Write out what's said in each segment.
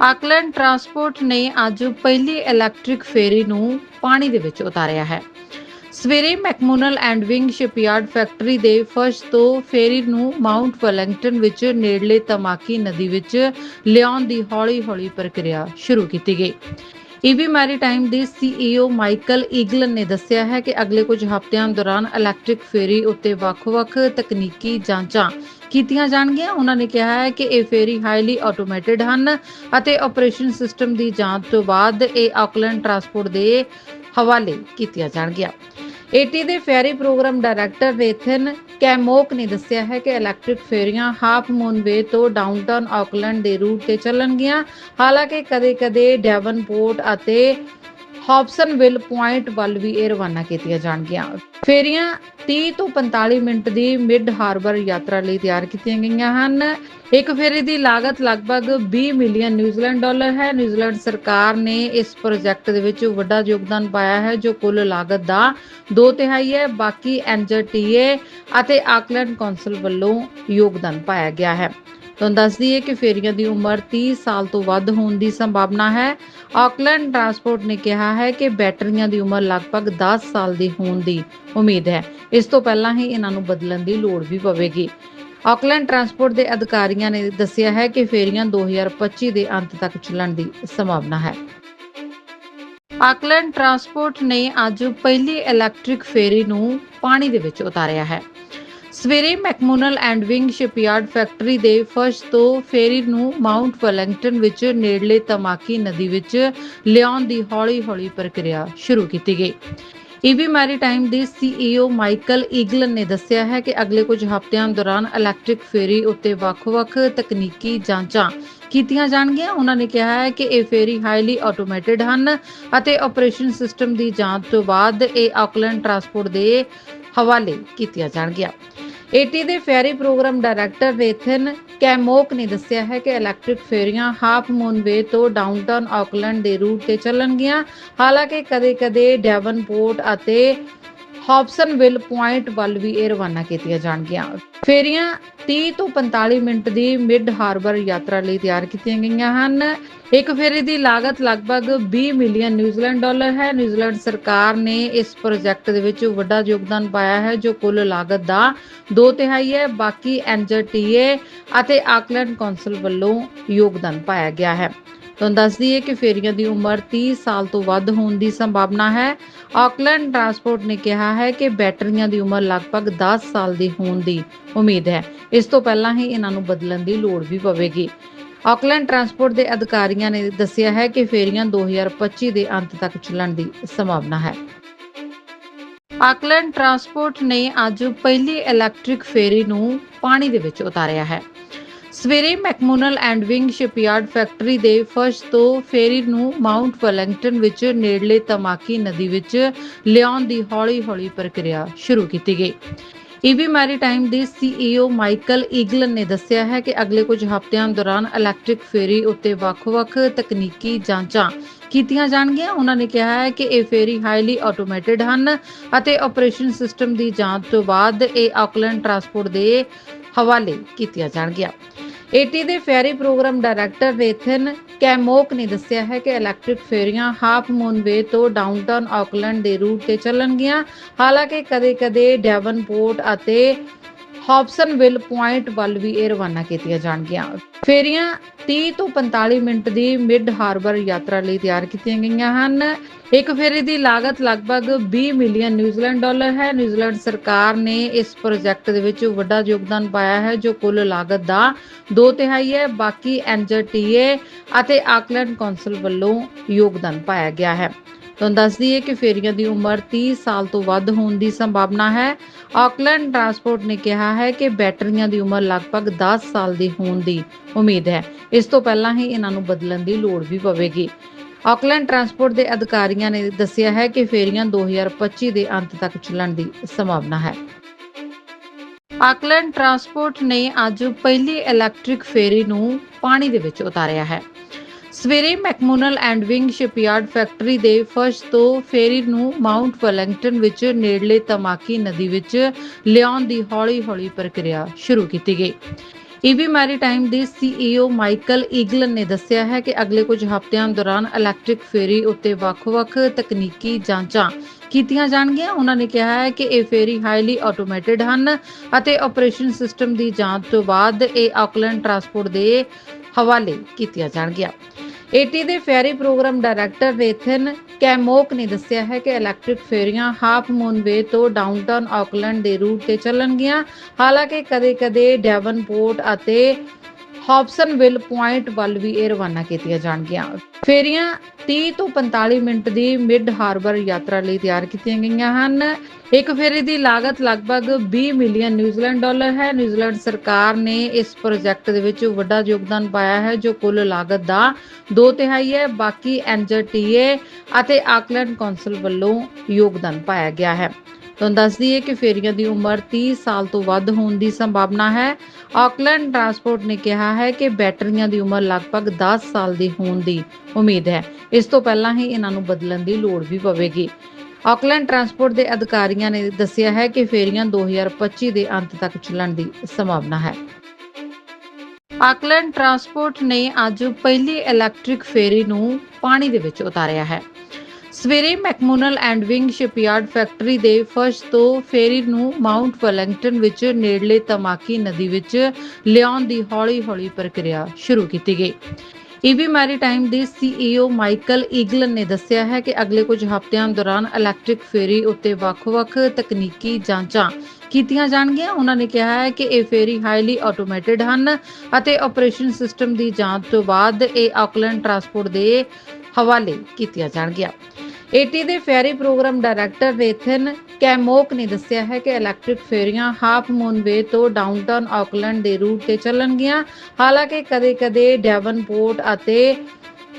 Auckland transport ਨੇ ਅੱਜ ਪਹਿਲੀ ਇਲੈਕਟ੍ਰਿਕ ਫੇਰੀ ਨੂੰ ਪਾਣੀ ਦੇ ਵਿੱਚ ਉਤਾਰਿਆ ਹੈ। ਸਵੇਰੇ McMullen and Wing shipyard factory ਦੇ ਫਰਸ਼ ਤੋਂ ਫੇਰੀ ਨੂੰ ਮਾਉਂਟ ਵੈਲਿੰਗਟਨ ਵਿੱਚ ਨੇੜਲੇ ਤਮਾਕੀ ਨਦੀ ਵਿੱਚ ਲਿਆਉਣ ਦੀ ਹੌਲੀ-ਹੌਲੀ ਪ੍ਰਕਿਰਿਆ ਸ਼ੁਰੂ ਕੀਤੀ ਗਈ। ਈਵੀ ਮੈਰੀਟਾਈਮ ਦੇ ਸੀਈਓ ਮਾਈਕਲ ਈਗਲਨ ਨੇ ਦੱਸਿਆ ਹੈ ਕਿ ਅਗਲੇ ਕੁਝ ਹਫ਼ਤਿਆਂ ਦੌਰਾਨ ਇਲੈਕਟ੍ਰਿਕ ਫੇਰੀ ਉੱਤੇ ਵੱਖ-ਵੱਖ ਤਕਨੀਕੀ ਜਾਂਚਾਂ ਕੀਤੀਆਂ ਜਾਣਗੀਆਂ। ਉਹਨਾਂ ਨੇ ਕਿਹਾ ਹੈ ਕਿ ਇਹ ਫੇਰੀ ਹਾਈਲੀ ਆਟੋਮੇਟਿਡ ਹਨ ਅਤੇ ਆਪਰੇਸ਼ਨ ਸਿਸਟਮ ਦੀ ਜਾਂਚ ਤੋਂ ਬਾਅਦ ਇਹ ਆਕਲੈਂਡ ਟਰਾਂਸਪੋਰਟ ਦੇ ਹਵਾਲੇ ਕੀਤੀਆਂ ਜਾਣਗੀਆਂ। ਏਟੀ ਦੇ ਫੈਰੀ ਪ੍ਰੋਗਰਾਮ ਡਾਇਰੈਕਟਰ ਰੇਥਨ ਕੈਮੋਕ ਨੇ ਦੱਸਿਆ ਹੈ ਕਿ ਇਲੈਕਟ੍ਰਿਕ ਫੇਰੀਆਂ ਹਾਫ ਮੂਨ ਵੇ ਤੋਂ ਡਾਊਨਟਾਊਨ ਆਕਲੈਂਡ ਦੇ ਰੂਟ ਤੇ ਚੱਲਣਗੀਆਂ। ਹਾਲਾਂਕਿ ਕਦੇ-ਕਦੇ ਡੈਵਨਪੋਰਟ ਅਤੇ ਹੌਬਸਨਵਿਲ ਪੁਆਇੰਟ ਵੱਲ ਵੀ ਇਹ ਰਵਾਨਾ ਕੀਤੀਆਂ ਜਾਣਗੀਆਂ। ਫੇਰੀਆਂ 30 ਤੋਂ 45 ਮਿੰਟ ਦੀ ਮਿਡ ਹਾਰਬਰ ਯਾਤਰਾ ਲਈ ਤਿਆਰ ਕੀਤੀਆਂ ਗਈਆਂ ਹਨ। ਇੱਕ ਫੇਰੀ ਦੀ ਲਾਗਤ ਲਗਭਗ 20 ਮਿਲੀਅਨ ਨਿਊਜ਼ੀਲੈਂਡ ਡਾਲਰ ਹੈ। ਨਿਊਜ਼ੀਲੈਂਡ ਸਰਕਾਰ ਨੇ ਇਸ ਪ੍ਰੋਜੈਕਟ ਦੇ ਵਿੱਚ ਵੱਡਾ ਯੋਗਦਾਨ ਪਾਇਆ ਹੈ, ਜੋ ਕੁੱਲ ਲਾਗਤ ਦਾ 2 ਤਿਹਾਈ ਹੈ। ਬਾਕੀ ਐਨਜਟੀਏ ਅਤੇ ਆਕਲੈਂਡ ਕੌਂਸਲ ਵੱਲੋਂ ਯੋਗਦਾਨ ਪਾਇਆ ਗਿਆ ਹੈ। ਤੁਹਾਨੂੰ ਦੱਸ ਦਈਏ ਕਿ ਫੇਰੀਆਂ ਦੀ ਉਮਰ 30 ਸਾਲ ਤੋਂ ਵੱਧ ਹੋਣ ਦੀ ਸੰਭਾਵਨਾ ਹੈ। ਆਕਲੈਂਡ ਟਰਾਂਸਪੋਰਟ ਨੇ ਕਿਹਾ ਹੈ ਕਿ ਬੈਟਰੀਆਂ ਦੀ ਉਮਰ ਲਗਭਗ 10 ਸਾਲ ਦੀ ਹੋਣ ਦੀ ਉਮੀਦ ਹੈ। ਇਸ ਤੋਂ ਪਹਿਲਾਂ ਹੀ ਇਹਨਾਂ ਨੂੰ ਬਦਲਣ ਦੀ ਲੋੜ ਵੀ ਪਵੇਗੀ। ਆਕਲੈਂਡ ਟਰਾਂਸਪੋਰਟ ਦੇ ਅਧਿਕਾਰੀਆਂ ਨੇ ਦੱਸਿਆ ਹੈ ਕਿ ਫੇਰੀਆਂ 2025 ਦੇ ਅੰਤ ਤੱਕ ਚੱਲਣ ਦੀ ਸੰਭਾਵਨਾ ਹੈ। ਆਕਲੈਂਡ ਟਰਾਂਸਪੋਰਟ ਨੇ ਅੱਜ ਪਹਿਲੀ ਇਲੈਕਟ੍ਰਿਕ ਫੇਰੀ ਨੂੰ ਪਾਣੀ ਦੇ ਵਿੱਚ ਉਤਾਰਿਆ ਹੈ। ਸਵੇਰੇ McMullen and Wing shipyard factory ਦੇ ਫਰਸ਼ ਤੋਂ ਫੇਰੀ ਨੂੰ ਮਾਉਂਟ ਵੈਲਿੰਗਟਨ ਵਿੱਚ ਨੇੜਲੇ ਤਮਾਕੀ ਨਦੀ ਵਿੱਚ ਲਿਆਉਣ ਦੀ ਹੌਲੀ-ਹੌਲੀ ਪ੍ਰਕਿਰਿਆ ਸ਼ੁਰੂ ਕੀਤੀ ਗਈ। ਈਵੀ ਮੈਰੀਟਾਈਮ ਦੇ ਸੀਈਓ ਮਾਈਕਲ ਈਗਲਨ ਨੇ ਦੱਸਿਆ ਹੈ ਕਿ ਅਗਲੇ ਕੁਝ ਹਫ਼ਤਿਆਂ ਦੌਰਾਨ ਇਲੈਕਟ੍ਰਿਕ ਫੇਰੀ ਉੱਤੇ ਵੱਖ-ਵੱਖ ਤਕਨੀਕੀ ਜਾਂਚਾਂ ਕੀਤੀਆਂ ਜਾਣਗੀਆਂ। ਉਹਨਾਂ ਨੇ ਕਿਹਾ ਹੈ ਕਿ ਇਹ ਫੇਰੀ ਹਾਈਲੀ ਆਟੋਮੇਟਿਡ ਹਨ ਅਤੇ ਆਪਰੇਸ਼ਨ ਸਿਸਟਮ ਦੀ ਜਾਂਚ ਤੋਂ ਬਾਅਦ ਇਹ ਆਕਲੈਂਡ ਟਰਾਂਸਪੋਰਟ ਦੇ ਹਵਾਲੇ ਕੀਤੀਆਂ ਜਾਣਗੀਆਂ। ਏਟੀ ਦੇ ਫੈਰੀ ਪ੍ਰੋਗਰਾਮ ਡਾਇਰੈਕਟਰ ਰੇਥਨ ਕੈਮੋਕ ਨੇ ਦੱਸਿਆ ਹੈ ਕਿ ਇਲੈਕਟ੍ਰਿਕ ਫੇਰੀਆਂ ਹਾਫ ਮੂਨ ਵੇ ਤੋਂ ਡਾਊਨਟਾਊਨ ਆਕਲੈਂਡ ਦੇ ਰੂਟ ਤੇ ਚੱਲਣਗੀਆਂ। ਹਾਲਾਂਕਿ ਕਦੇ-ਕਦੇ ਡੈਵਨਪੋਰਟ ਅਤੇ ਹੌਬਸਨਵਿਲ ਪੁਆਇੰਟ ਵੱਲ ਵੀ ਇਹ ਰਵਾਨਾ ਕੀਤੀਆਂ ਜਾਣਗੀਆਂ। ਫੇਰੀਆਂ 30 ਤੋਂ 45 ਮਿੰਟ ਦੀ ਮਿਡ ਹਾਰਬਰ ਯਾਤਰਾ ਲਈ ਤਿਆਰ ਕੀਤੀਆਂ ਗਈਆਂ ਹਨ। ਇੱਕ ਫੇਰੀ ਦੀ ਲਾਗਤ ਲਗਭਗ 20 ਮਿਲੀਅਨ ਨਿਊਜ਼ੀਲੈਂਡ ਡਾਲਰ ਹੈ। ਨਿਊਜ਼ੀਲੈਂਡ ਸਰਕਾਰ ਨੇ ਇਸ ਪ੍ਰੋਜੈਕਟ ਦੇ ਵਿੱਚ ਵੱਡਾ ਯੋਗਦਾਨ ਪਾਇਆ ਹੈ, ਜੋ ਕੁੱਲ ਲਾਗਤ ਦਾ 2 ਤਿਹਾਈ ਹੈ। ਬਾਕੀ ਐਨਜਟੀਏ ਅਤੇ ਆਕਲੈਂਡ ਕੌਂਸਲ ਵੱਲੋਂ ਯੋਗਦਾਨ ਪਾਇਆ ਗਿਆ ਹੈ। ਤੁਹਾਨੂੰ ਦੱਸ ਦਈਏ ਕਿ ਫੇਰੀਆਂ ਦੀ ਉਮਰ 30 ਸਾਲ ਤੋਂ ਵੱਧ ਹੋਣ ਦੀ ਸੰਭਾਵਨਾ ਹੈ। ਆਕਲੈਂਡ ਟਰਾਂਸਪੋਰਟ ਨੇ ਕਿਹਾ ਹੈ ਕਿ ਬੈਟਰੀਆਂ ਦੀ ਉਮਰ ਲਗਭਗ 10 ਸਾਲ ਦੀ ਹੋਣ ਦੀ ਉਮੀਦ ਹੈ। ਇਸ ਤੋਂ ਪਹਿਲਾਂ ਹੀ ਇਹਨਾਂ ਨੂੰ ਬਦਲਣ ਦੀ ਲੋੜ ਵੀ ਪਵੇਗੀ। ਆਕਲੈਂਡ ਟਰਾਂਸਪੋਰਟ ਦੇ ਅਧਿਕਾਰੀਆਂ ਨੇ ਦੱਸਿਆ ਹੈ ਕਿ ਫੇਰੀਆਂ 2025 ਦੇ ਅੰਤ ਤੱਕ ਚੱਲਣ ਦੀ ਸੰਭਾਵਨਾ ਹੈ। ਆਕਲੈਂਡ ਟਰਾਂਸਪੋਰਟ ਨੇ ਅੱਜ ਪਹਿਲੀ ਇਲੈਕਟ੍ਰਿਕ ਫੇਰੀ ਨੂੰ ਪਾਣੀ ਦੇ ਵਿੱਚ ਉਤਾਰਿਆ ਹੈ। ਸਵੇਰੇ McMullen and Wing shipyard factory ਦੇ ਫਰਸ਼ ਤੋਂ ਫੇਰੀ ਨੂੰ ਮਾਉਂਟ ਵੈਲਿੰਗਟਨ ਵਿੱਚ ਨੇੜਲੇ ਤਮਾਕੀ ਨਦੀ ਵਿੱਚ ਲਿਆਉਣ ਦੀ ਹੌਲੀ-ਹੌਲੀ ਪ੍ਰਕਿਰਿਆ ਸ਼ੁਰੂ ਕੀਤੀ ਗਈ। ਈਵੀ ਮੈਰੀਟਾਈਮ ਦੇ ਸੀਈਓ ਮਾਈਕਲ ਈਗਲਨ ਨੇ ਦੱਸਿਆ ਹੈ ਕਿ ਅਗਲੇ ਕੁਝ ਹਫ਼ਤਿਆਂ ਦੌਰਾਨ ਇਲੈਕਟ੍ਰਿਕ ਫੇਰੀ ਉੱਤੇ ਵੱਖ-ਵੱਖ ਤਕਨੀਕੀ ਜਾਂਚਾਂ ਕੀਤੀਆਂ ਜਾਣਗੀਆਂ। ਉਹਨਾਂ ਨੇ ਕਿਹਾ ਹੈ ਕਿ ਇਹ ਫੇਰੀ ਹਾਈਲੀ ਆਟੋਮੇਟਿਡ ਹਨ ਅਤੇ ਆਪਰੇਸ਼ਨ ਸਿਸਟਮ ਦੀ ਜਾਂਚ ਤੋਂ ਬਾਅਦ ਇਹ ਆਕਲੈਂਡ ਟਰਾਂਸਪੋਰਟ ਦੇ ਹਵਾਲੇ ਕੀਤੀਆਂ ਜਾਣਗੀਆਂ। ਏਟੀ ਦੇ ਫੈਰੀ ਪ੍ਰੋਗਰਾਮ ਡਾਇਰੈਕਟਰ ਰੇਥਨ ਕੈਮੋਕ ਨੇ ਦੱਸਿਆ ਹੈ ਕਿ ਇਲੈਕਟ੍ਰਿਕ ਫੇਰੀਆਂ ਹਾਫ ਮੂਨ ਵੇ ਤੋਂ ਡਾਊਨਟਾਊਨ ਆਕਲੈਂਡ ਦੇ ਰੂਟ ਤੇ ਚੱਲਣਗੀਆਂ। ਹਾਲਾਂਕਿ ਕਦੇ-ਕਦੇ ਡੈਵਨਪੋਰਟ ਅਤੇ ਹੌਬਸਨਵਿਲ ਪੁਆਇੰਟ ਵੱਲ ਵੀ ਇਹ ਰਵਾਨਾ ਕੀਤੀਆਂ ਜਾਣਗੀਆਂ। ਫੇਰੀਆਂ 30 ਤੋਂ 45 ਮਿੰਟ ਦੀ ਮਿਡ ਹਾਰਬਰ ਯਾਤਰਾ ਲਈ ਤਿਆਰ ਕੀਤੀਆਂ ਗਈਆਂ ਹਨ। ਇੱਕ ਫੇਰੀ ਦੀ ਲਾਗਤ ਲਗਭਗ 20 ਮਿਲੀਅਨ ਨਿਊਜ਼ੀਲੈਂਡ ਡਾਲਰ ਹੈ। ਨਿਊਜ਼ੀਲੈਂਡ ਸਰਕਾਰ ਨੇ ਇਸ ਪ੍ਰੋਜੈਕਟ ਦੇ ਵਿੱਚ ਵੱਡਾ ਯੋਗਦਾਨ ਪਾਇਆ ਹੈ, ਜੋ ਕੁੱਲ ਲਾਗਤ ਦਾ 2 ਤਿਹਾਈ ਹੈ। ਬਾਕੀ ਐਨਜਟੀਏ ਅਤੇ ਆਕਲੈਂਡ ਕੌਂਸਲ ਵੱਲੋਂ ਯੋਗਦਾਨ ਪਾਇਆ ਗਿਆ ਹੈ। ਤੁਹਾਨੂੰ ਦੱਸ ਦਈਏ ਕਿ ਫੇਰੀਆਂ ਦੀ ਉਮਰ 30 ਸਾਲ ਤੋਂ ਵੱਧ ਹੋਣ ਦੀ ਸੰਭਾਵਨਾ ਹੈ। ਆਕਲੈਂਡ ਟਰਾਂਸਪੋਰਟ ਨੇ ਕਿਹਾ ਹੈ ਕਿ ਬੈਟਰੀਆਂ ਦੀ ਉਮਰ ਲਗਭਗ 10 ਸਾਲ ਦੀ ਹੋਣ ਦੀ ਉਮੀਦ ਹੈ। ਇਸ ਤੋਂ ਪਹਿਲਾਂ ਹੀ ਇਹਨਾਂ ਨੂੰ ਬਦਲਣ ਦੀ ਲੋੜ ਵੀ ਪਵੇਗੀ। ਆਕਲੈਂਡ ਟਰਾਂਸਪੋਰਟ ਦੇ ਅਧਿਕਾਰੀਆਂ ਨੇ ਦੱਸਿਆ ਹੈ ਕਿ ਫੇਰੀਆਂ 2025 ਦੇ ਅੰਤ ਤੱਕ ਚੱਲਣ ਦੀ ਸੰਭਾਵਨਾ ਹੈ। ਆਕਲੈਂਡ ਟਰਾਂਸਪੋਰਟ ਨੇ ਅੱਜ ਪਹਿਲੀ ਇਲੈਕਟ੍ਰਿਕ ਫੇਰੀ ਨੂੰ ਪਾਣੀ ਦੇ ਵਿੱਚ ਉਤਾਰਿਆ ਹੈ। ਸਵੇਰੇ McMullen and Wing shipyard factory ਦੇ ਫਰਸ਼ ਤੋਂ ਫੇਰੀ ਨੂੰ ਮਾਉਂਟ ਵੈਲਿੰਗਟਨ ਵਿੱਚ ਨੇੜਲੇ ਤਮਾਕੀ ਨਦੀ ਵਿੱਚ ਲਿਆਉਣ ਦੀ ਹੌਲੀ-ਹੌਲੀ ਪ੍ਰਕਿਰਿਆ ਸ਼ੁਰੂ ਕੀਤੀ ਗਈ। ਈਵੀ ਮੈਰੀਟਾਈਮ ਦੇ ਸੀਈਓ ਮਾਈਕਲ ਈਗਲਨ ਨੇ ਦੱਸਿਆ ਹੈ ਕਿ ਅਗਲੇ ਕੁਝ ਹਫ਼ਤਿਆਂ ਦੌਰਾਨ ਇਲੈਕਟ੍ਰਿਕ ਫੇਰੀ ਉੱਤੇ ਵੱਖ-ਵੱਖ ਤਕਨੀਕੀ ਜਾਂਚਾਂ ਕੀਤੀਆਂ ਜਾਣਗੀਆਂ। ਉਹਨਾਂ ਨੇ ਕਿਹਾ ਹੈ ਕਿ ਇਹ ਫੇਰੀ ਹਾਈਲੀ ਆਟੋਮੇਟਿਡ ਹਨ ਅਤੇ ਆਪਰੇਸ਼ਨ ਸਿਸਟਮ ਦੀ ਜਾਂਚ ਤੋਂ ਬਾਅਦ ਇਹ ਆਕਲੈਂਡ ਟਰਾਂਸਪੋਰਟ ਦੇ ਹਵਾਲੇ ਕੀਤੀਆਂ ਜਾਣਗੀਆਂ। ਏਟੀ ਦੇ ਫੈਰੀ ਪ੍ਰੋਗਰਾਮ ਡਾਇਰੈਕਟਰ ਰੇਥਨ ਕੈਮੋਕ ਨੇ ਦੱਸਿਆ ਹੈ ਕਿ ਇਲੈਕਟ੍ਰਿਕ ਫੇਰੀਆਂ ਹਾਫ ਮੂਨ ਵੇ ਤੋਂ ਡਾਊਨਟਾਊਨ ਆਕਲੈਂਡ ਦੇ ਰੂਟ ਤੇ ਚੱਲਣਗੀਆਂ। ਹਾਲਾਂਕਿ ਕਦੇ-ਕਦੇ ਡੈਵਨਪੋਰਟ ਅਤੇ ਹੌਬਸਨਵਿਲ ਪੁਆਇੰਟ ਵੱਲ ਵੀ ਇਹ ਰਵਾਨਾ ਕੀਤੀਆਂ ਜਾਣਗੀਆਂ। ਫੇਰੀਆਂ 30 ਤੋਂ 45 ਮਿੰਟ ਦੀ ਮਿਡ ਹਾਰਬਰ ਯਾਤਰਾ ਲਈ ਤਿਆਰ ਕੀਤੀਆਂ ਗਈਆਂ ਹਨ। ਇੱਕ ਫੇਰੀ ਦੀ ਲਾਗਤ ਲਗਭਗ 20 ਮਿਲੀਅਨ ਨਿਊਜ਼ੀਲੈਂਡ ਡਾਲਰ ਹੈ। ਨਿਊਜ਼ੀਲੈਂਡ ਸਰਕਾਰ ਨੇ ਇਸ ਪ੍ਰੋਜੈਕਟ ਦੇ ਵਿੱਚ ਵੱਡਾ ਯੋਗਦਾਨ ਪਾਇਆ ਹੈ, ਜੋ ਕੁੱਲ ਲਾਗਤ ਦਾ 2 ਤਿਹਾਈ ਹੈ। ਬਾਕੀ ਐਨਜਟੀਏ ਅਤੇ ਆਕਲੈਂਡ ਕੌਂਸਲ ਵੱਲੋਂ ਯੋਗਦਾਨ ਪਾਇਆ ਗਿਆ ਹੈ। ਤੁਹਾਨੂੰ ਦੱਸ ਦਈਏ ਕਿ ਫੇਰੀਆਂ ਦੀ ਉਮਰ 30 ਸਾਲ ਤੋਂ ਵੱਧ ਹੋਣ ਦੀ ਸੰਭਾਵਨਾ ਹੈ। ਆਕਲੈਂਡ ਟਰਾਂਸਪੋਰਟ ਨੇ ਕਿਹਾ ਹੈ ਕਿ ਬੈਟਰੀਆਂ ਦੀ ਉਮਰ ਲਗਭਗ 10 ਸਾਲ ਦੀ ਹੋਣ ਦੀ ਉਮੀਦ ਹੈ। ਇਸ ਤੋਂ ਪਹਿਲਾਂ ਹੀ ਇਹਨਾਂ ਨੂੰ ਬਦਲਣ ਦੀ ਲੋੜ ਵੀ ਪਵੇਗੀ। ਆਕਲੈਂਡ ਟਰਾਂਸਪੋਰਟ ਦੇ ਅਧਿਕਾਰੀਆਂ ਨੇ ਦੱਸਿਆ ਹੈ ਕਿ ਫੇਰੀਆਂ 2025 ਦੇ ਅੰਤ ਤੱਕ ਚੱਲਣ ਦੀ ਸੰਭਾਵਨਾ ਹੈ। ਆਕਲੈਂਡ ਟਰਾਂਸਪੋਰਟ ਨੇ ਅੱਜ ਪਹਿਲੀ ਇਲੈਕਟ੍ਰਿਕ ਫੇਰੀ ਨੂੰ ਪਾਣੀ ਦੇ ਵਿੱਚ ਉਤਾਰਿਆ ਹੈ। ਸਵੇਰੇ McMullen and Wing shipyard factory ਦੇ ਫਰਸ਼ ਤੋਂ ਫੇਰੀ ਨੂੰ ਮਾਉਂਟ ਵੈਲਿੰਗਟਨ ਵਿੱਚ ਨੇੜਲੇ ਤਮਾਕੀ ਨਦੀ ਵਿੱਚ ਲਿਆਉਣ ਦੀ ਹੌਲੀ-ਹੌਲੀ ਪ੍ਰਕਿਰਿਆ ਸ਼ੁਰੂ ਕੀਤੀ ਗਈ। ਈਵੀ ਮੈਰੀਟਾਈਮ ਦੇ ਸੀਈਓ ਮਾਈਕਲ ਈਗਲਨ ਨੇ ਦੱਸਿਆ ਹੈ ਕਿ ਅਗਲੇ ਕੁਝ ਹਫ਼ਤਿਆਂ ਦੌਰਾਨ ਇਲੈਕਟ੍ਰਿਕ ਫੇਰੀ ਉੱਤੇ ਵੱਖ-ਵੱਖ ਤਕਨੀਕੀ ਜਾਂਚਾਂ ਕੀਤੀਆਂ ਜਾਣਗੀਆਂ। ਉਹਨਾਂ ਨੇ ਕਿਹਾ ਹੈ ਕਿ ਇਹ ਫੇਰੀ ਹਾਈਲੀ ਆਟੋਮੇਟਿਡ ਹਨ ਅਤੇ ਆਪਰੇਸ਼ਨ ਸਿਸਟਮ ਦੀ ਜਾਂਚ ਤੋਂ ਬਾਅਦ ਇਹ ਆਕਲੈਂਡ ਟਰਾਂਸਪੋਰਟ ਦੇ ਹਵਾਲੇ ਕੀਤੀਆਂ ਜਾਣਗੀਆਂ। ਏਟੀ ਦੇ ਫੈਰੀ ਪ੍ਰੋਗਰਾਮ ਡਾਇਰੈਕਟਰ ਰੇਥਨ ਕੈਮੋਕ ਨੇ ਦੱਸਿਆ ਹੈ ਕਿ ਇਲੈਕਟ੍ਰਿਕ ਫੇਰੀਆਂ ਹਾਫ ਮੂਨ ਵੇ ਤੋਂ ਡਾਊਨਟਾਊਨ ਆਕਲੈਂਡ ਦੇ ਰੂਟ ਤੇ ਚੱਲਣਗੀਆਂ। ਹਾਲਾਂਕਿ ਕਦੇ-ਕਦੇ ਡੈਵਨਪੋਰਟ ਅਤੇ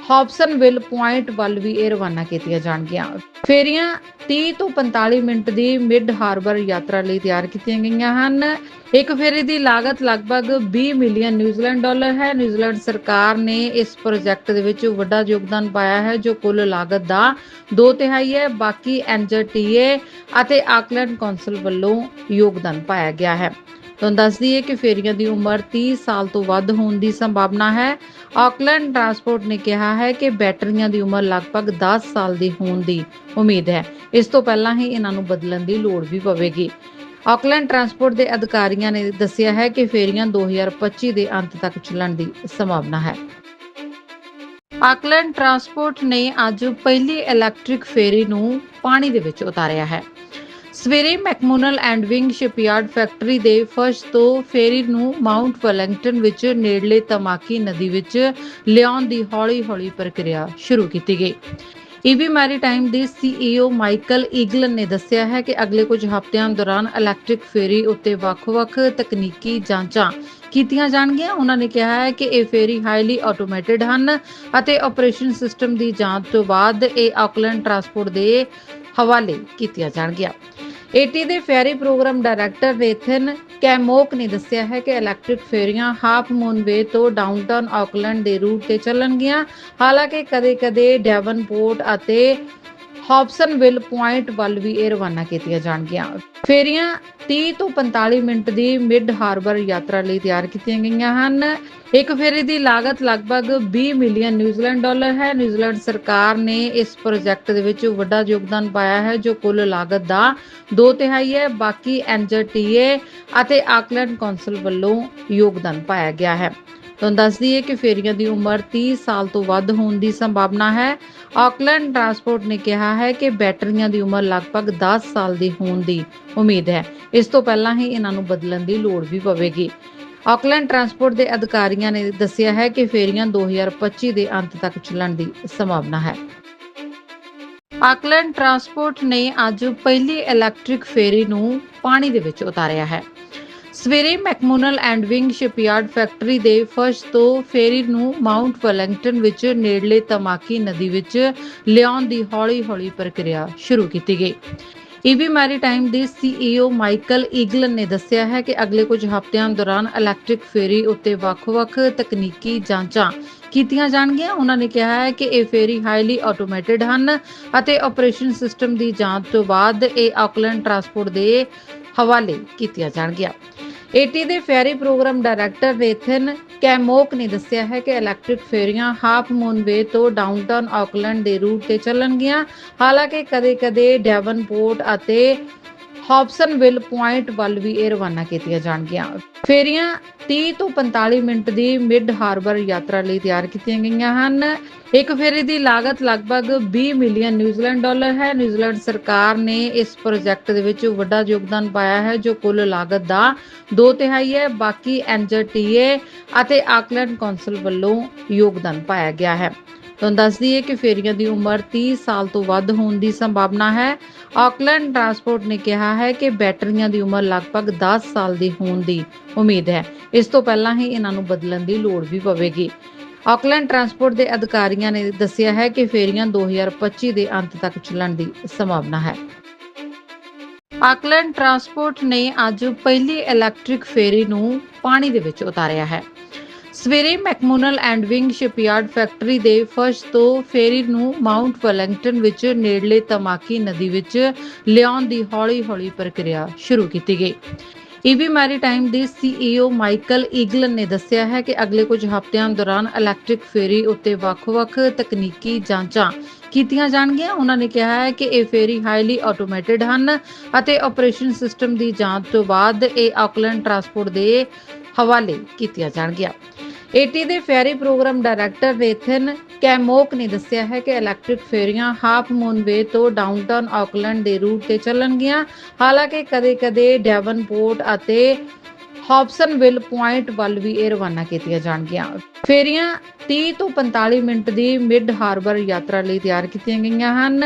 ਹੌਬਸਨਵਿਲ ਪੁਆਇੰਟ ਵੱਲ ਵੀ ਇਹ ਰਵਾਨਾ ਕੀਤੀਆਂ ਜਾਣਗੀਆਂ। ਫੇਰੀਆਂ 30 ਤੋਂ 45 ਮਿੰਟ ਦੀ ਮਿਡ ਹਾਰਬਰ ਯਾਤਰਾ ਲਈ ਤਿਆਰ ਕੀਤੀਆਂ ਗਈਆਂ ਹਨ। ਇੱਕ ਫੇਰੀ ਦੀ ਲਾਗਤ ਲਗਭਗ 20 ਮਿਲੀਅਨ ਨਿਊਜ਼ੀਲੈਂਡ ਡਾਲਰ ਹੈ। ਨਿਊਜ਼ੀਲੈਂਡ ਸਰਕਾਰ ਨੇ ਇਸ ਪ੍ਰੋਜੈਕਟ ਦੇ ਵਿੱਚ ਵੱਡਾ ਯੋਗਦਾਨ ਪਾਇਆ ਹੈ, ਜੋ ਕੁੱਲ ਲਾਗਤ ਦਾ 2 ਤਿਹਾਈ ਹੈ। ਬਾਕੀ ਐਨਜਟੀਏ ਅਤੇ ਆਕਲੈਂਡ ਕੌਂਸਲ ਵੱਲੋਂ ਯੋਗਦਾਨ ਪਾਇਆ ਗਿਆ ਹੈ। ਤੁਹਾਨੂੰ ਦੱਸ ਦਈਏ ਕਿ ਫੇਰੀਆਂ ਦੀ ਉਮਰ 30 ਸਾਲ ਤੋਂ ਵੱਧ ਹੋਣ ਦੀ ਸੰਭਾਵਨਾ ਹੈ। ਆਕਲੈਂਡ ਟਰਾਂਸਪੋਰਟ ਨੇ ਕਿਹਾ ਹੈ ਕਿ ਬੈਟਰੀਆਂ ਦੀ ਉਮਰ ਲਗਭਗ 10 ਸਾਲ ਦੀ ਹੋਣ ਦੀ ਉਮੀਦ ਹੈ। ਇਸ ਤੋਂ ਪਹਿਲਾਂ ਹੀ ਇਹਨਾਂ ਨੂੰ ਬਦਲਣ ਦੀ ਲੋੜ ਵੀ ਪਵੇਗੀ। ਆਕਲੈਂਡ ਟਰਾਂਸਪੋਰਟ ਦੇ ਅਧਿਕਾਰੀਆਂ ਨੇ ਦੱਸਿਆ ਹੈ ਕਿ ਫੇਰੀਆਂ 2025 ਦੇ ਅੰਤ ਤੱਕ ਚੱਲਣ ਦੀ ਸੰਭਾਵਨਾ ਹੈ। ਆਕਲੈਂਡ ਟਰਾਂਸਪੋਰਟ ਨੇ ਅੱਜ ਪਹਿਲੀ ਇਲੈਕਟ੍ਰਿਕ ਫੇਰੀ ਨੂੰ ਪਾਣੀ ਦੇ ਵਿੱਚ ਉਤਾਰਿਆ ਹੈ। ਸਵੇਰੇ McMullen and Wing shipyard factory ਦੇ ਫਰਸ਼ ਤੋਂ ਫੇਰੀ ਨੂੰ ਮਾਉਂਟ ਵੈਲਿੰਗਟਨ ਵਿੱਚ ਨੇੜਲੇ ਤਮਾਕੀ ਨਦੀ ਵਿੱਚ ਲਿਆਉਣ ਦੀ ਹੌਲੀ-ਹੌਲੀ ਪ੍ਰਕਿਰਿਆ ਸ਼ੁਰੂ ਕੀਤੀ ਗਈ। ਈਵੀ ਮੈਰੀਟਾਈਮ ਦੇ ਸੀਈਓ ਮਾਈਕਲ ਈਗਲਨ ਨੇ ਦੱਸਿਆ ਹੈ ਕਿ ਅਗਲੇ ਕੁਝ ਹਫ਼ਤਿਆਂ ਦੌਰਾਨ ਇਲੈਕਟ੍ਰਿਕ ਫੇਰੀ ਉੱਤੇ ਵੱਖ-ਵੱਖ ਤਕਨੀਕੀ ਜਾਂਚਾਂ ਕੀਤੀਆਂ ਜਾਣਗੀਆਂ। ਉਹਨਾਂ ਨੇ ਕਿਹਾ ਹੈ ਕਿ ਇਹ ਫੇਰੀ ਹਾਈਲੀ ਆਟੋਮੇਟਿਡ ਹਨ ਅਤੇ ਆਪਰੇਸ਼ਨ ਸਿਸਟਮ ਦੀ ਜਾਂਚ ਤੋਂ ਬਾਅਦ ਇਹ ਆਕਲੈਂਡ ਟਰਾਂਸਪੋਰਟ ਦੇ ਹਵਾਲੇ ਕੀਤੀਆਂ ਜਾਣਗੀਆਂ। ਏਟੀ ਦੇ ਫੈਰੀ ਪ੍ਰੋਗਰਾਮ ਡਾਇਰੈਕਟਰ ਰੇਥਨ ਕੈਮੋਕ ਨੇ ਦੱਸਿਆ ਹੈ ਕਿ ਇਲੈਕਟ੍ਰਿਕ ਫੇਰੀਆਂ ਹਾਫ ਮੂਨ ਵੇ ਤੋਂ ਡਾਊਨਟਾਊਨ ਆਕਲੈਂਡ ਦੇ ਰੂਟ ਤੇ ਚੱਲਣਗੀਆਂ। ਹਾਲਾਂਕਿ ਕਦੇ-ਕਦੇ ਡੈਵਨਪੋਰਟ ਅਤੇ ਹੌਬਸਨਵਿਲ ਪੁਆਇੰਟ ਵੱਲ ਵੀ ਇਹ ਰਵਾਨਾ ਕੀਤੀਆਂ ਜਾਣਗੀਆਂ। ਫੇਰੀਆਂ 30 ਤੋਂ 45 ਮਿੰਟ ਦੀ ਮਿਡ ਹਾਰਬਰ ਯਾਤਰਾ ਲਈ ਤਿਆਰ ਕੀਤੀਆਂ ਗਈਆਂ ਹਨ। ਇੱਕ ਫੇਰੀ ਦੀ ਲਾਗਤ ਲਗਭਗ 20 ਮਿਲੀਅਨ ਨਿਊਜ਼ੀਲੈਂਡ ਡਾਲਰ ਹੈ। ਨਿਊਜ਼ੀਲੈਂਡ ਸਰਕਾਰ ਨੇ ਇਸ ਪ੍ਰੋਜੈਕਟ ਦੇ ਵਿੱਚ ਵੱਡਾ ਯੋਗਦਾਨ ਪਾਇਆ ਹੈ, ਜੋ ਕੁੱਲ ਲਾਗਤ ਦਾ 2 ਤਿਹਾਈ ਹੈ। ਬਾਕੀ ਐਨਜਟੀਏ ਅਤੇ ਆਕਲੈਂਡ ਕੌਂਸਲ ਵੱਲੋਂ ਯੋਗਦਾਨ ਪਾਇਆ ਗਿਆ ਹੈ। ਤੁਹਾਨੂੰ ਦੱਸ ਦਈਏ ਕਿ ਫੇਰੀਆਂ ਦੀ ਉਮਰ 30 ਸਾਲ ਤੋਂ ਵੱਧ ਹੋਣ ਦੀ ਸੰਭਾਵਨਾ ਹੈ। ਆਕਲੈਂਡ ਟਰਾਂਸਪੋਰਟ ਨੇ ਕਿਹਾ ਹੈ ਕਿ ਬੈਟਰੀਆਂ ਦੀ ਉਮਰ ਲਗਭਗ 10 ਸਾਲ ਦੀ ਹੋਣ ਦੀ ਉਮੀਦ ਹੈ। ਇਸ ਤੋਂ ਪਹਿਲਾਂ ਹੀ ਇਹਨਾਂ ਨੂੰ ਬਦਲਣ ਦੀ ਲੋੜ ਵੀ ਪਵੇਗੀ। ਆਕਲੈਂਡ ਟਰਾਂਸਪੋਰਟ ਦੇ ਅਧਿਕਾਰੀਆਂ ਨੇ ਦੱਸਿਆ ਹੈ ਕਿ ਫੇਰੀਆਂ 2025 ਦੇ ਅੰਤ ਤੱਕ ਚੱਲਣ ਦੀ ਸੰਭਾਵਨਾ ਹੈ। ਆਕਲੈਂਡ ਟਰਾਂਸਪੋਰਟ ਨੇ ਅੱਜ ਪਹਿਲੀ ਇਲੈਕਟ੍ਰਿਕ ਫੇਰੀ ਨੂੰ ਪਾਣੀ ਦੇ ਵਿੱਚ ਉਤਾਰਿਆ ਹੈ। ਸਵੇਰੇ McMullen and Wing shipyard factory ਦੇ ਫਰਸ਼ ਤੋਂ ਫੇਰੀ ਨੂੰ ਮਾਉਂਟ ਵੈਲਿੰਗਟਨ ਵਿੱਚ ਨੇੜਲੇ ਤਮਾਕੀ ਨਦੀ ਵਿੱਚ ਲਿਆਉਣ ਦੀ ਹੌਲੀ-ਹੌਲੀ ਪ੍ਰਕਿਰਿਆ ਸ਼ੁਰੂ ਕੀਤੀ ਗਈ। ਈਵੀ ਮੈਰੀਟਾਈਮ ਦੇ ਸੀਈਓ ਮਾਈਕਲ ਈਗਲਨ ਨੇ ਦੱਸਿਆ ਹੈ ਕਿ ਅਗਲੇ ਕੁਝ ਹਫ਼ਤਿਆਂ ਦੌਰਾਨ ਇਲੈਕਟ੍ਰਿਕ ਫੇਰੀ ਉੱਤੇ ਵੱਖ-ਵੱਖ ਤਕਨੀਕੀ ਜਾਂਚਾਂ ਕੀਤੀਆਂ ਜਾਣਗੀਆਂ। ਉਹਨਾਂ ਨੇ ਕਿਹਾ ਹੈ ਕਿ ਇਹ ਫੇਰੀ ਹਾਈਲੀ ਆਟੋਮੇਟਿਡ ਹਨ ਅਤੇ ਆਪਰੇਸ਼ਨ ਸਿਸਟਮ ਦੀ ਜਾਂਚ ਤੋਂ ਬਾਅਦ ਇਹ ਆਕਲੈਂਡ ਟਰਾਂਸਪੋਰਟ ਦੇ ਹਵਾਲੇ ਕੀਤੀਆਂ ਜਾਣਗੀਆਂ। ਏਟੀ ਦੇ ਫੈਰੀ ਪ੍ਰੋਗਰਾਮ ਡਾਇਰੈਕਟਰ ਰੇਥਨ ਕੈਮੋਕ ਨੇ ਦੱਸਿਆ ਹੈ ਕਿ ਇਲੈਕਟ੍ਰਿਕ ਫੇਰੀਆਂ ਹਾਫ ਮੂਨ ਵੇ ਤੋਂ ਡਾਊਨਟਾਊਨ ਆਕਲੈਂਡ ਦੇ ਰੂਟ ਤੇ ਚੱਲਣਗੀਆਂ। ਹਾਲਾਂਕਿ ਕਦੇ-ਕਦੇ ਡੈਵਨਪੋਰਟ ਅਤੇ ਹੌਬਸਨਵਿਲ ਪੁਆਇੰਟ ਵੱਲ ਵੀ ਇਹ ਰਵਾਨਾ ਕੀਤੀਆਂ ਜਾਣਗੀਆਂ। ਫੇਰੀਆਂ 30 ਤੋਂ 45 ਮਿੰਟ ਦੀ ਮਿਡ ਹਾਰਬਰ ਯਾਤਰਾ ਲਈ ਤਿਆਰ ਕੀਤੀਆਂ ਗਈਆਂ ਹਨ। ਇੱਕ ਫੇਰੀ ਦੀ ਲਾਗਤ ਲਗਭਗ 20 ਮਿਲੀਅਨ ਨਿਊਜ਼ੀਲੈਂਡ ਡਾਲਰ ਹੈ। ਨਿਊਜ਼ੀਲੈਂਡ ਸਰਕਾਰ ਨੇ ਇਸ ਪ੍ਰੋਜੈਕਟ ਦੇ ਵਿੱਚ ਵੱਡਾ ਯੋਗਦਾਨ ਪਾਇਆ ਹੈ, ਜੋ ਕੁੱਲ ਲਾਗਤ ਦਾ 2 ਤਿਹਾਈ ਹੈ। ਬਾਕੀ ਐਨਜਟੀਏ ਅਤੇ ਆਕਲੈਂਡ ਕੌਂਸਲ ਵੱਲੋਂ ਯੋਗਦਾਨ ਪਾਇਆ ਗਿਆ ਹੈ। ਤੁਹਾਨੂੰ ਦੱਸ ਦਈਏ ਕਿ ਫੇਰੀਆਂ ਦੀ ਉਮਰ 30 ਸਾਲ ਤੋਂ ਵੱਧ ਹੋਣ ਦੀ ਸੰਭਾਵਨਾ ਹੈ। ਆਕਲੈਂਡ ਟਰਾਂਸਪੋਰਟ ਨੇ ਕਿਹਾ ਹੈ ਕਿ ਬੈਟਰੀਆਂ ਦੀ ਉਮਰ ਲਗਭਗ 10 ਸਾਲ ਦੀ ਹੋਣ ਦੀ ਉਮੀਦ ਹੈ। ਇਸ ਤੋਂ ਪਹਿਲਾਂ ਹੀ ਇਹਨਾਂ ਨੂੰ ਬਦਲਣ ਦੀ ਲੋੜ ਵੀ ਪਵੇਗੀ। ਆਕਲੈਂਡ ਟਰਾਂਸਪੋਰਟ ਦੇ ਅਧਿਕਾਰੀਆਂ ਨੇ ਦੱਸਿਆ ਹੈ ਕਿ ਫੇਰੀਆਂ 2025 ਦੇ ਅੰਤ ਤੱਕ ਚੱਲਣ ਦੀ ਸੰਭਾਵਨਾ ਹੈ। ਆਕਲੈਂਡ ਟਰਾਂਸਪੋਰਟ ਨੇ ਅੱਜ ਪਹਿਲੀ ਇਲੈਕਟ੍ਰਿਕ ਫੇਰੀ ਨੂੰ ਪਾਣੀ ਦੇ ਵਿੱਚ ਉਤਾਰਿਆ ਹੈ। ਸਵੇਰੇ McMullen and Wing shipyard factory ਦੇ ਫਰਸ਼ ਤੋਂ ਫੇਰੀ ਨੂੰ ਮਾਉਂਟ ਵੈਲਿੰਗਟਨ ਵਿੱਚ ਨੇੜਲੇ ਤਮਾਕੀ ਨਦੀ ਵਿੱਚ ਲਿਆਉਣ ਦੀ ਹੌਲੀ-ਹੌਲੀ ਪ੍ਰਕਿਰਿਆ ਸ਼ੁਰੂ ਕੀਤੀ ਗਈ। ਈਵੀ ਮੈਰੀਟਾਈਮ ਦੇ ਸੀਈਓ ਮਾਈਕਲ ਈਗਲਨ ਨੇ ਦੱਸਿਆ ਹੈ ਕਿ ਅਗਲੇ ਕੁਝ ਹਫ਼ਤਿਆਂ ਦੌਰਾਨ ਇਲੈਕਟ੍ਰਿਕ ਫੇਰੀ ਉੱਤੇ ਵੱਖ-ਵੱਖ ਤਕਨੀਕੀ ਜਾਂਚਾਂ ਕੀਤੀਆਂ ਜਾਣਗੀਆਂ। ਉਹਨਾਂ ਨੇ ਕਿਹਾ ਹੈ ਕਿ ਇਹ ਫੇਰੀ ਹਾਈਲੀ ਆਟੋਮੇਟਿਡ ਹਨ ਅਤੇ ਆਪਰੇਸ਼ਨ ਸਿਸਟਮ ਦੀ ਜਾਂਚ ਤੋਂ ਬਾਅਦ ਇਹ ਆਕਲੈਂਡ ਟਰਾਂਸਪੋਰਟ ਦੇ ਹਵਾਲੇ ਕੀਤੀਆਂ ਜਾਣਗੀਆਂ। ਏਟੀ ਦੇ ਫੈਰੀ ਪ੍ਰੋਗਰਾਮ ਡਾਇਰੈਕਟਰ ਰੇਥਨ ਕੈਮੋਕ ਨੇ ਦੱਸਿਆ ਹੈ ਕਿ ਇਲੈਕਟ੍ਰਿਕ ਫੇਰੀਆਂ ਹਾਫ ਮੂਨ ਵੇ ਤੋਂ ਡਾਊਨਟਾਊਨ ਆਕਲੈਂਡ ਦੇ ਰੂਟ ਤੇ ਚੱਲਣਗੀਆਂ। ਹਾਲਾਂਕਿ ਕਦੇ-ਕਦੇ ਡੈਵਨਪੋਰਟ ਅਤੇ ਹੌਬਸਨਵਿਲ ਪੁਆਇੰਟ ਵੱਲ ਵੀ ਇਹ ਰਵਾਨਾ ਕੀਤੀਆਂ ਜਾਣਗੀਆਂ। ਫੇਰੀਆਂ 30 ਤੋਂ 45 ਮਿੰਟ ਦੀ ਮਿਡ ਹਾਰਬਰ ਯਾਤਰਾ ਲਈ ਤਿਆਰ ਕੀਤੀਆਂ ਗਈਆਂ ਹਨ।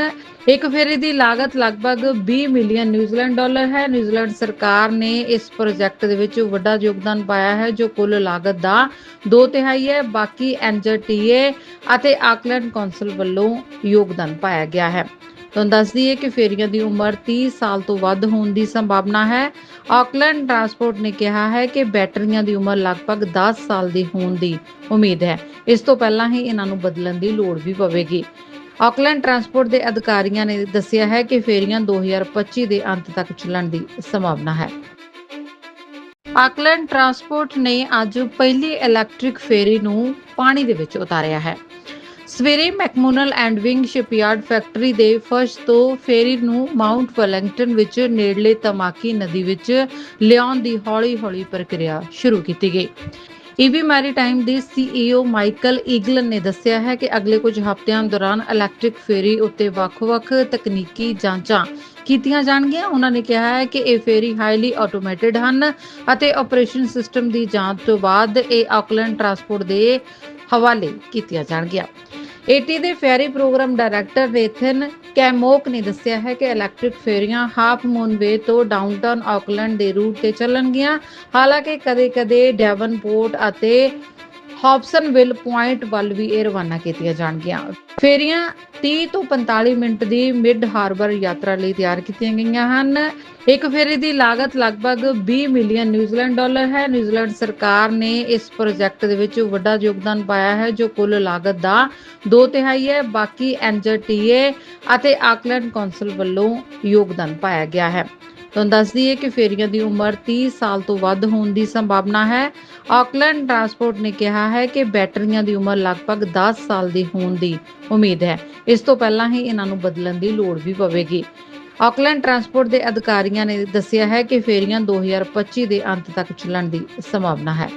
ਇੱਕ ਫੇਰੀ ਦੀ ਲਾਗਤ ਲਗਭਗ 20 ਮਿਲੀਅਨ ਨਿਊਜ਼ੀਲੈਂਡ ਡਾਲਰ ਹੈ। ਨਿਊਜ਼ੀਲੈਂਡ ਸਰਕਾਰ ਨੇ ਇਸ ਪ੍ਰੋਜੈਕਟ ਦੇ ਵਿੱਚ ਵੱਡਾ ਯੋਗਦਾਨ ਪਾਇਆ ਹੈ, ਜੋ ਕੁੱਲ ਲਾਗਤ ਦਾ 2 ਤਿਹਾਈ ਹੈ। ਬਾਕੀ ਐਨਜਟੀਏ ਅਤੇ ਆਕਲੈਂਡ ਕੌਂਸਲ ਵੱਲੋਂ ਯੋਗਦਾਨ ਪਾਇਆ ਗਿਆ ਹੈ। ਤੁਹਾਨੂੰ ਦੱਸ ਦਈਏ ਕਿ ਫੇਰੀਆਂ ਦੀ ਉਮਰ 30 ਸਾਲ ਤੋਂ ਵੱਧ ਹੋਣ ਦੀ ਸੰਭਾਵਨਾ ਹੈ। ਆਕਲੈਂਡ ਟਰਾਂਸਪੋਰਟ ਨੇ ਕਿਹਾ ਹੈ ਕਿ ਬੈਟਰੀਆਂ ਦੀ ਉਮਰ ਲਗਭਗ 10 ਸਾਲ ਦੀ ਹੋਣ ਦੀ ਉਮੀਦ ਹੈ। ਇਸ ਤੋਂ ਪਹਿਲਾਂ ਹੀ ਇਹਨਾਂ ਨੂੰ ਬਦਲਣ ਦੀ ਲੋੜ ਵੀ ਪਵੇਗੀ। ਆਕਲੈਂਡ ਟਰਾਂਸਪੋਰਟ ਦੇ ਅਧਿਕਾਰੀਆਂ ਨੇ ਦੱਸਿਆ ਹੈ ਕਿ ਫੇਰੀਆਂ 2025 ਦੇ ਅੰਤ ਤੱਕ ਚੱਲਣ ਦੀ ਸੰਭਾਵਨਾ ਹੈ। ਆਕਲੈਂਡ ਟਰਾਂਸਪੋਰਟ ਨੇ ਅੱਜ ਪਹਿਲੀ ਇਲੈਕਟ੍ਰਿਕ ਫੇਰੀ ਨੂੰ ਪਾਣੀ ਦੇ ਵਿੱਚ ਉਤਾਰਿਆ ਹੈ। ਸਵੇਰੇ McMullen and Wing shipyard factory ਦੇ ਫਰਸ਼ ਤੋਂ ਫੇਰੀ ਨੂੰ ਮਾਉਂਟ ਵੈਲਿੰਗਟਨ ਵਿੱਚ ਨੇੜਲੇ ਤਮਾਕੀ ਨਦੀ ਵਿੱਚ ਲਿਆਉਣ ਦੀ ਹੌਲੀ-ਹੌਲੀ ਪ੍ਰਕਿਰਿਆ ਸ਼ੁਰੂ ਕੀਤੀ ਗਈ। ਈਵੀ ਮੈਰੀਟਾਈਮ ਦੇ ਸੀਈਓ ਮਾਈਕਲ ਈਗਲਨ ਨੇ ਦੱਸਿਆ ਹੈ ਕਿ ਅਗਲੇ ਕੁਝ ਹਫ਼ਤਿਆਂ ਦੌਰਾਨ ਇਲੈਕਟ੍ਰਿਕ ਫੇਰੀ ਉੱਤੇ ਵੱਖ-ਵੱਖ ਤਕਨੀਕੀ ਜਾਂਚਾਂ ਕੀਤੀਆਂ ਜਾਣਗੀਆਂ। ਉਹਨਾਂ ਨੇ ਕਿਹਾ ਹੈ ਕਿ ਇਹ ਫੇਰੀ ਹਾਈਲੀ ਆਟੋਮੇਟਿਡ ਹਨ ਅਤੇ ਆਪਰੇਸ਼ਨ ਸਿਸਟਮ ਦੀ ਜਾਂਚ ਤੋਂ ਬਾਅਦ ਇਹ ਆਕਲੈਂਡ ਟਰਾਂਸਪੋਰਟ ਦੇ ਹਵਾਲੇ ਕੀਤੀਆਂ ਜਾਣਗੀਆਂ। ਏਟੀ ਦੇ ਫੈਰੀ ਪ੍ਰੋਗਰਾਮ ਡਾਇਰੈਕਟਰ ਰੇਥਨ ਕੈਮੋਕ ਨੇ ਦੱਸਿਆ ਹੈ ਕਿ ਇਲੈਕਟ੍ਰਿਕ ਫੇਰੀਆਂ ਹਾਫ ਮੂਨ ਵੇ ਤੋਂ ਡਾਊਨਟਾਊਨ ਆਕਲੈਂਡ ਦੇ ਰੂਟ ਤੇ ਚੱਲਣਗੀਆਂ। ਹਾਲਾਂਕਿ ਕਦੇ-ਕਦੇ ਡੈਵਨਪੋਰਟ ਅਤੇ ਹੌਬਸਨਵਿਲ ਪੁਆਇੰਟ ਵੱਲ ਵੀ ਇਹ ਰਵਾਨਾ ਕੀਤੀਆਂ ਜਾਣਗੀਆਂ। ਫੇਰੀਆਂ 30 ਤੋਂ 45 ਮਿੰਟ ਦੀ ਮਿਡ ਹਾਰਬਰ ਯਾਤਰਾ ਲਈ ਤਿਆਰ ਕੀਤੀਆਂ ਗਈਆਂ ਹਨ। ਇੱਕ ਫੇਰੀ ਦੀ ਲਾਗਤ ਲਗਭਗ 20 ਮਿਲੀਅਨ ਨਿਊਜ਼ੀਲੈਂਡ ਡਾਲਰ ਹੈ। ਨਿਊਜ਼ੀਲੈਂਡ ਸਰਕਾਰ ਨੇ ਇਸ ਪ੍ਰੋਜੈਕਟ ਦੇ ਵਿੱਚ ਵੱਡਾ ਯੋਗਦਾਨ ਪਾਇਆ ਹੈ, ਜੋ ਕੁੱਲ ਲਾਗਤ ਦਾ 2 ਤਿਹਾਈ ਹੈ। ਬਾਕੀ ਐਨਜਟੀਏ ਅਤੇ ਆਕਲੈਂਡ ਕੌਂਸਲ ਵੱਲੋਂ ਯੋਗਦਾਨ ਪਾਇਆ ਗਿਆ ਹੈ। ਤੁਹਾਨੂੰ ਦੱਸ ਦਈਏ ਕਿ ਫੇਰੀਆਂ ਦੀ ਉਮਰ 30 ਸਾਲ ਤੋਂ ਵੱਧ ਹੋਣ ਦੀ ਸੰਭਾਵਨਾ ਹੈ। ਆਕਲੈਂਡ ਟਰਾਂਸਪੋਰਟ ਨੇ ਕਿਹਾ ਹੈ ਕਿ ਬੈਟਰੀਆਂ ਦੀ ਉਮਰ ਲਗਭਗ 10 ਸਾਲ ਦੀ ਹੋਣ ਦੀ ਉਮੀਦ ਹੈ। ਇਸ ਤੋਂ ਪਹਿਲਾਂ ਹੀ ਇਹਨਾਂ ਨੂੰ ਬਦਲਣ ਦੀ ਲੋੜ ਵੀ ਪਵੇਗੀ। ਆਕਲੈਂਡ ਟਰਾਂਸਪੋਰਟ ਦੇ ਅਧਿਕਾਰੀਆਂ ਨੇ ਦੱਸਿਆ ਹੈ ਕਿ ਫੇਰੀਆਂ 2025 ਦੇ ਅੰਤ ਤੱਕ ਚੱਲਣ ਦੀ ਸੰਭਾਵਨਾ ਹੈ।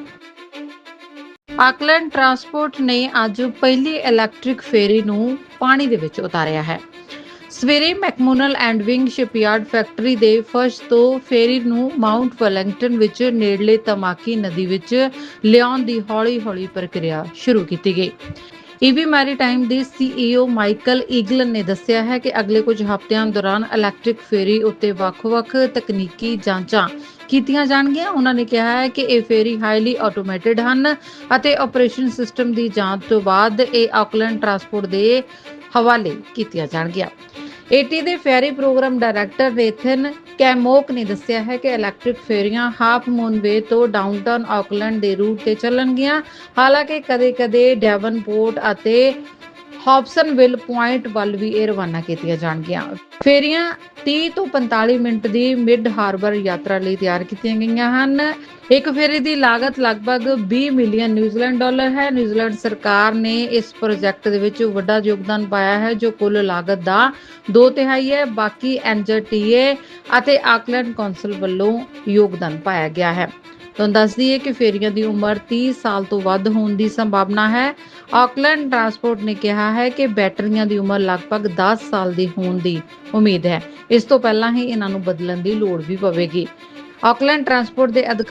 ਆਕਲੈਂਡ ਟਰਾਂਸਪੋਰਟ ਨੇ ਅੱਜ ਪਹਿਲੀ ਇਲੈਕਟ੍ਰਿਕ ਫੇਰੀ ਨੂੰ ਪਾਣੀ ਦੇ ਵਿੱਚ ਉਤਾਰਿਆ ਹੈ। ਸਵੇਰੇ McMullen and Wing shipyard factory ਦੇ ਫਰਸ਼ ਤੋਂ ਫੇਰੀ ਨੂੰ ਮਾਉਂਟ ਵੈਲਿੰਗਟਨ ਵਿੱਚ ਨੇੜਲੇ ਤਮਾਕੀ ਨਦੀ ਵਿੱਚ ਲਿਆਉਣ ਦੀ ਹੌਲੀ-ਹੌਲੀ ਪ੍ਰਕਿਰਿਆ ਸ਼ੁਰੂ ਕੀਤੀ ਗਈ। ਈਵੀ ਮੈਰੀਟਾਈਮ ਦੇ ਸੀਈਓ ਮਾਈਕਲ ਈਗਲਨ ਨੇ ਦੱਸਿਆ ਹੈ ਕਿ ਅਗਲੇ ਕੁਝ ਹਫ਼ਤਿਆਂ ਦੌਰਾਨ ਇਲੈਕਟ੍ਰਿਕ ਫੇਰੀ ਉੱਤੇ ਵੱਖ-ਵੱਖ ਤਕਨੀਕੀ ਜਾਂਚਾਂ ਕੀਤੀਆਂ ਜਾਣਗੀਆਂ। ਉਹਨਾਂ ਨੇ ਕਿਹਾ ਹੈ ਕਿ ਇਹ ਫੇਰੀ ਹਾਈਲੀ ਆਟੋਮੇਟਿਡ ਹਨ ਅਤੇ ਆਪਰੇਸ਼ਨ ਸਿਸਟਮ ਦੀ ਜਾਂਚ ਤੋਂ ਬਾਅਦ ਇਹ ਆਕਲੈਂਡ ਟਰਾਂਸਪੋਰਟ ਦੇ ਹਵਾਲੇ ਕੀਤੀਆਂ ਜਾਣਗੀਆਂ। ਏਟੀ ਦੇ ਫੈਰੀ ਪ੍ਰੋਗਰਾਮ ਡਾਇਰੈਕਟਰ ਰੇਥਨ ਕੈਮੋਕ ਨੇ ਦੱਸਿਆ ਹੈ ਕਿ ਇਲੈਕਟ੍ਰਿਕ ਫੇਰੀਆਂ ਹਾਫ ਮੂਨ ਵੇ ਤੋਂ ਡਾਊਨਟਾਊਨ ਆਕਲੈਂਡ ਦੇ ਰੂਟ ਤੇ ਚੱਲਣਗੀਆਂ। ਹਾਲਾਂਕਿ ਕਦੇ-ਕਦੇ ਡੈਵਨਪੋਰਟ ਅਤੇ ਹੌਬਸਨਵਿਲ ਪੁਆਇੰਟ ਵੱਲ ਵੀ ਇਹ ਰਵਾਨਾ ਕੀਤੀਆਂ ਜਾਣਗੀਆਂ। ਫੇਰੀਆਂ 30 ਤੋਂ 45 ਮਿੰਟ ਦੀ ਮਿਡ ਹਾਰਬਰ ਯਾਤਰਾ ਲਈ ਤਿਆਰ ਕੀਤੀਆਂ ਗਈਆਂ ਹਨ। ਇੱਕ ਫੇਰੀ ਦੀ ਲਾਗਤ ਲਗਭਗ 20 ਮਿਲੀਅਨ ਨਿਊਜ਼ੀਲੈਂਡ ਡਾਲਰ ਹੈ। ਨਿਊਜ਼ੀਲੈਂਡ ਸਰਕਾਰ ਨੇ ਇਸ ਪ੍ਰੋਜੈਕਟ ਦੇ ਵਿੱਚ ਵੱਡਾ ਯੋਗਦਾਨ ਪਾਇਆ ਹੈ, ਜੋ ਕੁੱਲ ਲਾਗਤ ਦਾ 2 ਤਿਹਾਈ ਹੈ। ਬਾਕੀ ਐਨਜਟੀਏ ਅਤੇ ਆਕਲੈਂਡ ਕੌਂਸਲ ਵੱਲੋਂ ਯੋਗਦਾਨ ਪਾਇਆ ਗਿਆ ਹੈ। ਤੁਹਾਨੂੰ ਦੱਸ ਦਈਏ ਕਿ ਫੇਰੀਆਂ ਦੀ ਉਮਰ 30 ਸਾਲ ਤੋਂ ਵੱਧ ਹੋਣ ਦੀ ਸੰਭਾਵਨਾ ਹੈ। ਆਕਲੈਂਡ ਟਰਾਂਸਪੋਰਟ ਨੇ ਕਿਹਾ ਹੈ ਕਿ ਬੈਟਰੀਆਂ ਦੀ ਉਮਰ ਲਗਭਗ 10 ਸਾਲ ਦੀ ਹੋਣ ਦੀ ਉਮੀਦ ਹੈ। ਇਸ ਤੋਂ ਪਹਿਲਾਂ ਹੀ ਇਹਨਾਂ ਨੂੰ ਬਦਲਣ ਦੀ ਲੋੜ ਵੀ ਪਵੇਗੀ। ਆਕਲੈਂਡ ਟਰਾਂਸਪੋਰਟ ਦੇ ਅਧਿਕਾਰੀ